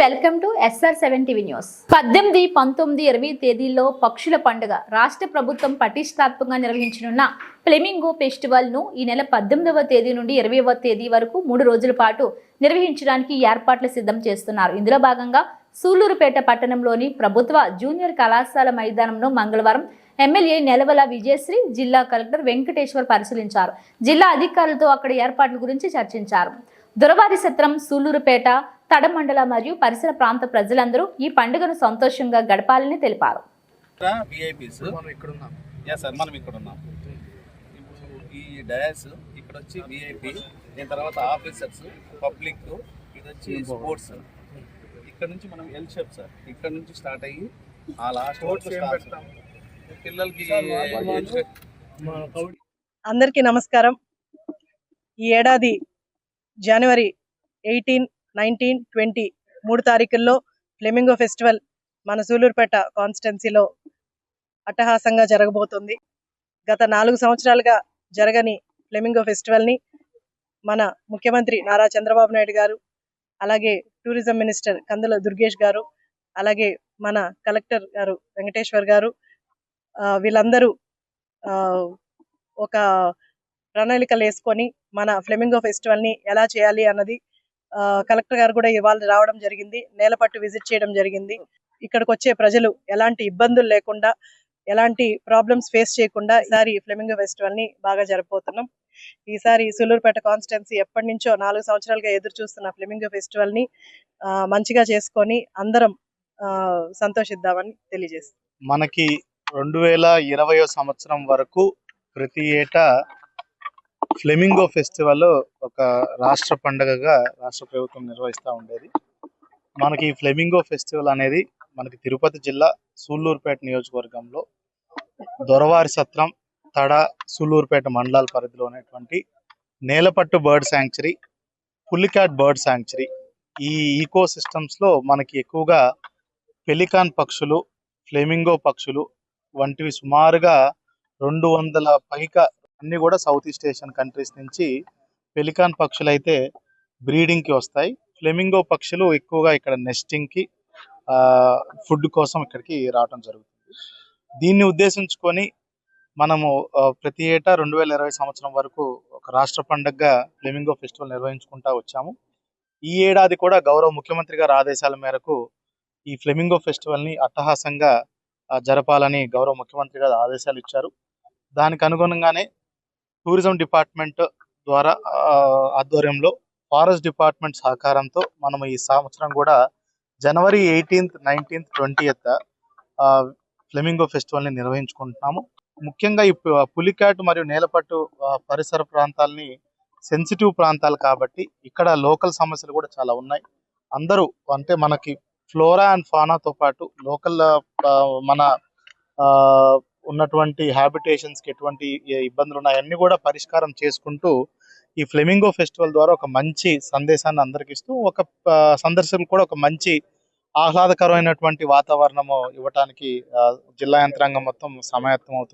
Welcome to SR seven TV news. పద్దెనిమిది పంతొమ్మిది ఇరవై తేదీల్లో పక్షుల పండుగ రాష్ట్ర ప్రభుత్వం పటిష్టాత్మకంగా నిర్వహించనున్న ఫ్లెమింగో ఫెస్టివల్ను ఈ నెల పద్దెనిమిదవ తేదీ నుండి ఇరవైవ తేదీ వరకు మూడు రోజుల పాటు నిర్వహించడానికి ఏర్పాట్లు సిద్ధం చేస్తున్నారు. ఇందులో భాగంగా సూళ్ళూరుపేట పట్టణంలోని ప్రభుత్వ జూనియర్ కళాశాల మైదానంలో మంగళవారం ఎమ్మెల్యే నెలవల విజయశ్రీ జిల్లా కలెక్టర్ వెంకటేశ్వర్ పరిశీలించారు. జిల్లా అధికారులతో అక్కడ ఏర్పాట్ల గురించి చర్చించారు. దురవారి సత్రం సూళ్ళూరుపేట తడమండల మరియు పరిసర ప్రాంత ప్రజలందరూ ఈ పండుగను సంతోషంగా గడపాలని తెలిపారు. విఐపీస్ మనం ఇక్కడ ఉన్నాం ఇక్కడ ఉన్నాం. ఇప్పుడు ఈ డయాస్ ఇక్కడ వచ్చి విఐపి దీని తర్వాత ఆఫీసర్స్ పబ్లిక్ ఇది వచ్చి స్పోర్ట్స్. ఇక్కడ నుంచి మనం ఎల్ షేప్ సార్ ఇక్కడ నుంచి స్టార్ట్ అయ్యి ఆ లాస్ట్ Sports ఏం పెడతాం? పిల్లలకి మా కౌడి అందరికీ నమస్కారం. ఈ ఏడాది జనవరి ఎయిటీన్ నైన్టీన్ ట్వంటీ మూడు తారీఖుల్లో ఫ్లెమింగో ఫెస్టివల్ మన సూలూరుపేట కాన్స్టిట్యున్సీలో అట్టహాసంగా జరగబోతుంది. గత నాలుగు సంవత్సరాలుగా జరగని ఫ్లెమింగో ఫెస్టివల్ని మన ముఖ్యమంత్రి నారా చంద్రబాబు నాయుడు గారు అలాగే టూరిజం మినిస్టర్ కందుల దుర్గేష్ గారు అలాగే మన కలెక్టర్ గారు వెంకటేశ్వర్ గారు ఆ, వీళ్ళందరూ ఆ, ఒక ప్రణాళికలు వేసుకొని మన ఫ్లెమింగో ఫెస్టివల్ని ఎలా చేయాలి అన్నది కలెక్టర్ గారు కూడా ఇవాళ రావడం జరిగింది. నేలపట్టు విజిట్ చేయడం జరిగింది. ఇక్కడికి వచ్చే ప్రజలు ఎలాంటి ఇబ్బందులు లేకుండా ఎలాంటి ప్రాబ్లమ్స్ ఫేస్ చేయకుండా ఈసారి ఫ్లెమింగో ఫెస్టివల్ని బాగా జరపబోతున్నాం. ఈసారి సులూరుపేట కాన్స్టిట్యున్సీ ఎప్పటి నుంచో నాలుగు సంవత్సరాలుగా ఎదురు చూస్తున్న ఫ్లెమింగో ఫెస్టివల్ని ఆ, మంచిగా చేసుకొని అందరం ఆ, సంతోషిద్దామని తెలియజేస్తాం మనకి రెండు వేల ఇరవయో సంవత్సరం వరకు ప్రతి ఏటా ఫ్లెమింగో ఫెస్టివల్ ఒక రాష్ట్ర పండుగగా రాష్ట్ర ప్రభుత్వం నిర్వహిస్తూ ఉండేది. మనకి ఈ ఫ్లెమింగో ఫెస్టివల్ అనేది మనకి తిరుపతి జిల్లా సూళ్ళూరుపేట నియోజకవర్గంలో దొరవారి సత్రం తడ సూళ్ళూరుపేట మండలాల పరిధిలో ఉన్నటువంటి Nelapattu bird sanctuary Pulicat bird sanctuary ఈ ఈకో సిస్టమ్స్లో మనకి ఎక్కువగా పెలికాన్ పక్షులు ఫ్లెమింగో పక్షులు వంటివి సుమారుగా రెండు వందల పైగా అన్ని కూడా సౌత్ ఈస్ట్ ఏషియన్ కంట్రీస్ నుంచి పెలికాన్ పక్షులు అయితే బ్రీడింగ్కి వస్తాయి. ఫ్లెమింగో పక్షులు ఎక్కువగా ఇక్కడ నెస్టింగ్కి ఫుడ్ కోసం ఇక్కడికి రావడం జరుగుతుంది. దీన్ని ఉద్దేశించుకొని మనము ప్రతి ఏటా రెండు వేల ఇరవై సంవత్సరం వరకు ఒక రాష్ట్ర పండుగగా ఫ్లెమింగో ఫెస్టివల్ నిర్వహించుకుంటా వచ్చాము. ఈ ఏడాది కూడా గౌరవ ముఖ్యమంత్రి గారి ఆదేశాల మేరకు ఈ ఫ్లెమింగో ఫెస్టివల్ని అట్టహాసంగా జరపాలని గౌరవ ముఖ్యమంత్రి గారు ఆదేశాలు ఇచ్చారు. దానికి అనుగుణంగానే టూరిజం డిపార్ట్మెంట్ ద్వారా ఆ, ఆధ్వర్యంలో ఫారెస్ట్ డిపార్ట్మెంట్ సహకారంతో మనం ఈ సంవత్సరం కూడా January eighteenth nineteenth twentieth flamingo ఫెస్టివల్ని నిర్వహించుకుంటున్నాము. ముఖ్యంగా ఈ పులికాట్ మరియు నేలపట్టు పరిసర ప్రాంతాలని సెన్సిటివ్ ప్రాంతాలు కాబట్టి ఇక్కడ లోకల్ సమస్యలు కూడా చాలా ఉన్నాయి. అందరూ అంటే మనకి ఫ్లోరా అండ్ ఫానాతో పాటు లోకల్ మన ఆ, ఉన్నటువంటి హ్యాబిటేషన్స్కి ఎటువంటి ఇబ్బందులు ఉన్నాయి కూడా పరిష్కారం చేసుకుంటూ ఈ ఫ్లెమింగో ఫెస్టివల్ ద్వారా ఒక మంచి సందేశాన్ని అందరికి ఇస్తూ ఒక సందర్శకులు కూడా ఒక మంచి ఆహ్లాదకరమైనటువంటి వాతావరణము ఇవ్వటానికి జిల్లా యంత్రాంగం మొత్తం సమాయత్తం అవుతుంది